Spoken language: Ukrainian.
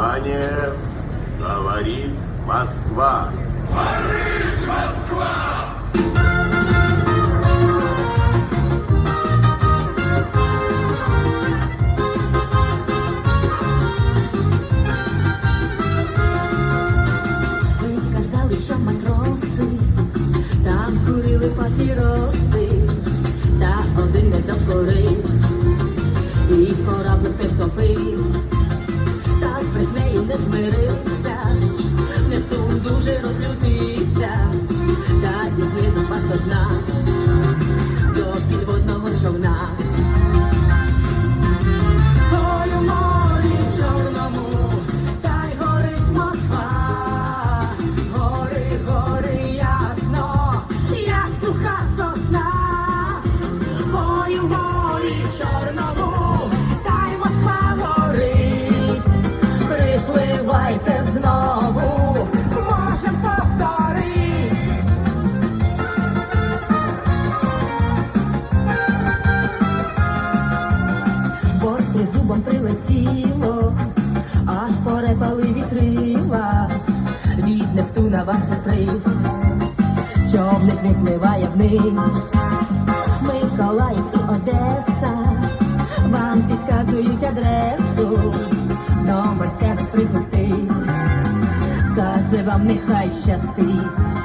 Внимание! Говорит Москва. Ви казали, що матроси там курили папіроси, та один не докорив, і кораблик підтопив, та з Брехнею не Нептун дуже розлютився, та пізни запас до дна, до підводного човна. Ой, морі чорному, та й горить Москва. Гори, гори, ясно, як суха сосна. Ой, у чорному, Борт прилетіло, аж порепали вітрила, від Нептуна вас сюрприз, човник відпливає вниз, Миколаїв і Одеса, вам підказують адресу, номер з тебе припустить, скаже вам нехай щастить.